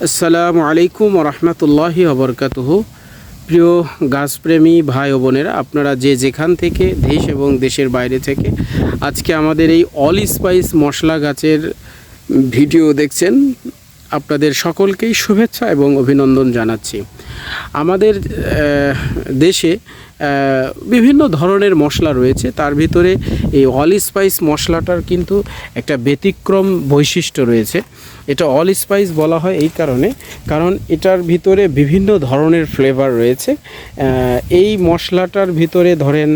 আসসালামু আলাইকুম রহমতুল্লাহি অবরকাত প্রিয় গাছপ্রেমী ভাই ও বোনেরা, আপনারা যে যেখান থেকে দেশ এবং দেশের বাইরে থেকে আজকে আমাদের এই অল স্পাইস মশলা গাছের ভিডিও দেখছেন আপনাদের সকলকেই শুভেচ্ছা এবং অভিনন্দন জানাচ্ছি। আমাদের দেশে বিভিন্ন ধরনের মশলা রয়েছে। তার ভিতরে এই অল স্পাইস মশলাটার কিন্তু একটা ব্যতিক্রম বৈশিষ্ট্য রয়েছে। এটা অল স্পাইস বলা হয় এই কারণে, কারণ এটার ভিতরে বিভিন্ন ধরনের ফ্লেভার রয়েছে। এই মশলাটার ভিতরে ধরেন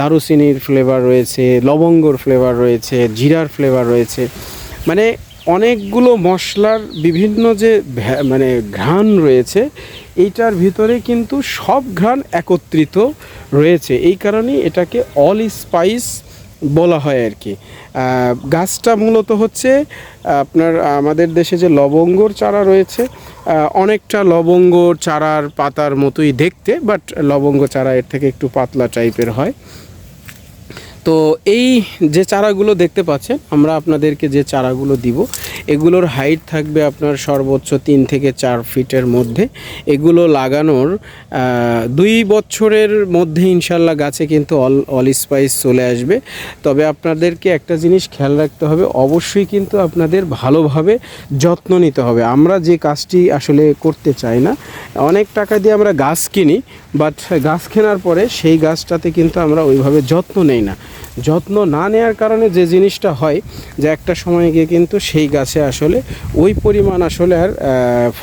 দারুচিনির ফ্লেভার রয়েছে, লবঙ্গর ফ্লেভার রয়েছে, জিরার ফ্লেভার রয়েছে। মানে অনেকগুলো মশলার বিভিন্ন যে মানে ঘ্রাণ রয়েছে, এইটার ভিতরে কিন্তু সব ঘ্রাণ একত্রিত রয়েছে। এই কারণেই এটাকে অল স্পাইস বলা হয় আর কি। গাছটা মূলত হচ্ছে, আপনার আমাদের দেশে যে লবঙ্গর চারা রয়েছে অনেকটা লবঙ্গ চারার পাতার মতোই দেখতে, বাট লবঙ্গ চারা এর থেকে একটু পাতলা টাইপের হয়। তো এই যে চারাগুলো দেখতে পাচ্ছেন, আমরা আপনাদেরকে যে চারাগুলো দিব, এগুলোর হাইট থাকবে আপনার সর্বোচ্চ তিন থেকে চার ফিটের মধ্যে। এগুলো লাগানোর দুই বছরের মধ্যে ইনশাল্লাহ গাছে কিন্তু অল অল স্পাইস চলে আসবে। তবে আপনাদেরকে একটা জিনিস খেয়াল রাখতে হবে, অবশ্যই কিন্তু আপনাদের ভালোভাবে যত্ন নিতে হবে। আমরা যে কাজটি আসলে করতে চাই না, অনেক টাকা দিয়ে আমরা গাছ কিনি বাট গাছ কেনার পরে সেই গাছটাতে কিন্তু আমরা ওইভাবে যত্ন নেই না। যত্ন না নেওয়ার কারণে যে জিনিসটা হয় যে একটা সময় গিয়ে কিন্তু সেই গাছে আসলে ওই পরিমাণ আসলে আর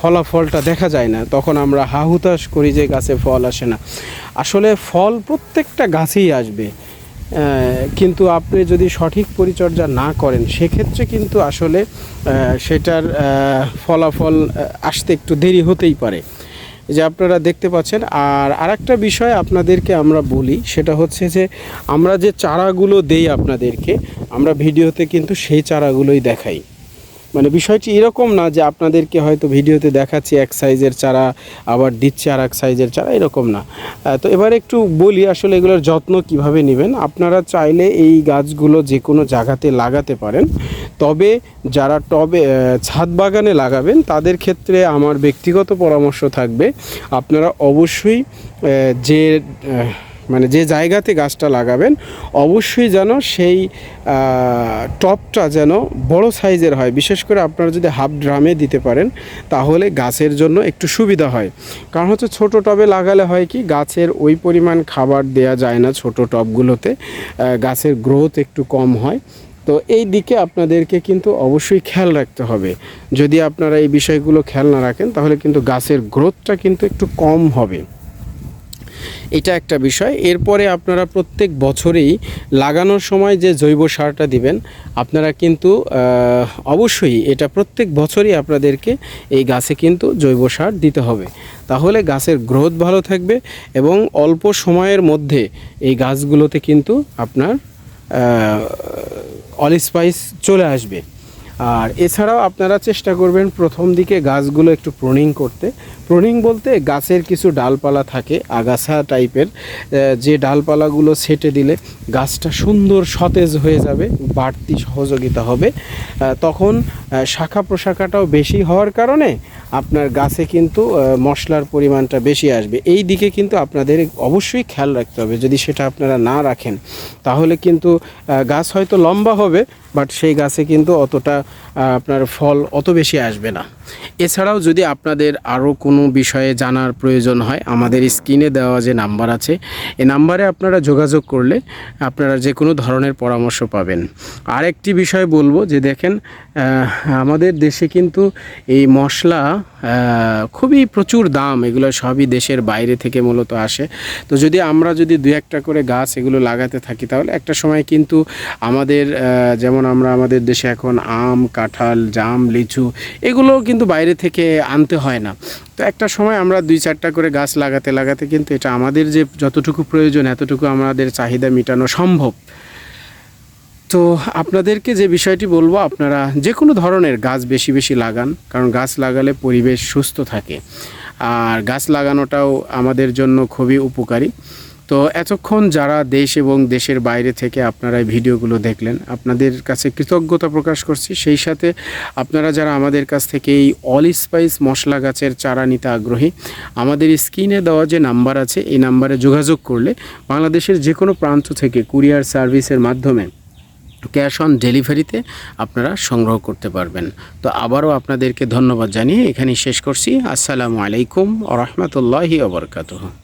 ফলাফলটা দেখা যায় না। তখন আমরা হাহুতাশ করি যে গাছে ফল আসে না। আসলে ফল প্রত্যেকটা গাছেই আসবে। কিন্তু আপনি যদি সঠিক পরিচর্যা না করেন, সেক্ষেত্রে কিন্তু আসলে সেটার ফলাফল আসতে একটু দেরি হতেই পারে। যে আপনারা দেখতে পাচ্ছেন। আর আরেকটা বিষয় আপনাদেরকে আমরা বলি, সেটা হচ্ছে যে আমরা যে চারাগুলো দেই আপনাদেরকে, আমরা ভিডিওতে কিন্তু সেই চারাগুলোই দেখাই। মানে বিষয়টি এরকম না যে আপনাদেরকে হয়তো ভিডিওতে দেখাচ্ছি এক সাইজের চারা, আবার দিচ্ছি আর এক সাইজের চারা, এরকম না। তো এবার একটু বলি আসলে এগুলোর যত্ন কীভাবে নেবেন। আপনারা চাইলে এই গাছগুলো যে কোনো জায়গাতে লাগাতে পারেন। তবে যারা টবে ছাদ বাগানে লাগাবেন, তাদের ক্ষেত্রে আমার ব্যক্তিগত পরামর্শ থাকবে, আপনারা অবশ্যই যে মানে যে জায়গাতে গাছটা লাগাবেন, অবশ্যই যেন সেই টবটা যেন বড় সাইজের হয়। বিশেষ করে আপনারা যদি হাফ ড্রামে দিতে পারেন, তাহলে গাছের জন্য একটু সুবিধা হয়। কারণ হচ্ছে ছোট টবে লাগালে হয় কি, গাছের ওই পরিমাণ খাবার দেয়া যায় না ছোট টবগুলোতে গাছের গ্রোথ একটু কম হয়। তো এই দিকে আপনাদেরকে কিন্তু অবশ্যই খেয়াল রাখতে হবে। যদি আপনারা এই বিষয়গুলো খেয়াল না রাখেন, তাহলে কিন্তু গাছের গ্রোথটা কিন্তু একটু কম হবে। এটা একটা বিষয়। এরপরে আপনারা প্রত্যেক বছরেই লাগানোর সময় যে জৈব সারটা দিবেন, আপনারা কিন্তু অবশ্যই এটা প্রত্যেক বছরই আপনাদেরকে এই গাছে কিন্তু জৈব সার দিতে হবে। তাহলে গাছের গ্রোথ ভালো থাকবে এবং অল্প সময়ের মধ্যে এই গাছগুলোতে কিন্তু আপনার অল স্পাইস চলে আসবে। আর এছাড়াও আপনারা চেষ্টা করবেন প্রথম দিকে গাছগুলো একটু প্রুনিং করতে। প্রুনিং বলতে গাছের কিছু ডালপালা থাকে, আগাছা টাইপের যে ডালপালাগুলো ছেটে দিলে গাছটা সুন্দর সতেজ হয়ে যাবে, বাড়তি সহযোগিতা হবে। তখন শাখা প্রশাখাটাও বেশি হওয়ার কারণে আপনার গাছে কিন্তু মশলার পরিমাণটা বেশি আসবে। এই দিকে কিন্তু আপনাদের অবশ্যই খেয়াল রাখতে হবে। যদি সেটা আপনারা না রাখেন, তাহলে কিন্তু গাছ হয়তো লম্বা হবে বাট সেই গাছে কিন্তু অতটা আপনার ফল অত বেশি আসবে না। এছাড়াও যদি আপনাদের আরও কোনো বিষয়ে জানার প্রয়োজন হয়, আমাদের স্ক্রিনে দেওয়া যে নাম্বার আছে, এ নাম্বারে আপনারা যোগাযোগ করলে আপনারা যে কোনো ধরনের পরামর্শ পাবেন। আরেকটি বিষয় বলব যে দেখেন আমাদের দেশে কিন্তু এই মশলা খুবই প্রচুর দাম, এগুলো সবই দেশের বাইরে থেকে মূলত আসে। তো যদি আমরা যদি দু একটা করে গাছ এগুলো লাগাতে থাকি, তাহলে একটা সময় কিন্তু আমাদের যেমন আমরা আমাদের দেশে এখন আম, কাঁঠাল, জাম, লিচু এগুলো কিন্তু বাইরে থেকে আনতে হয় না। তো একটা সময় আমরা দুই চারটা করে গাছ লাগাতে লাগাতে কিন্তু এটা আমাদের যে যতটুকু প্রয়োজন, এতটুকু আমাদের চাহিদা মেটানো সম্ভব। তো আপনাদেরকে যে বিষয়টি বলব, আপনারা যে কোনো ধরনের গাছ বেশি বেশি লাগান, কারণ গাছ লাগালে পরিবেশ সুস্থ থাকে। আর গাছ লাগানোটাও আমাদের জন্য খুবই উপকারী। তো এতক্ষণ যারা দেশ এবং দেশের বাইরে থেকে আপনারা এই ভিডিওগুলো দেখলেন, আপনাদের কাছে কৃতজ্ঞতা প্রকাশ করছি। সেই সাথে আপনারা যারা আমাদের কাছ থেকে এই অল স্পাইস মশলা গাছের চারা নিতে আগ্রহী, আমাদের স্ক্রিনে দেওয়া যে নাম্বার আছে, এই নাম্বারে যোগাযোগ করলে বাংলাদেশের যে কোনো প্রান্ত থেকে কুরিয়ার সার্ভিসের মাধ্যমে ক্যাশ অন ডেলিভারিতে আপনারা সংগ্রহ করতে পারবেন। তো আবারও আপনাদেরকে ধন্যবাদ জানিয়ে এখানেই শেষ করছি। আসসালামু আলাইকুম আ রহমতুল্লাহি আবরকাতহ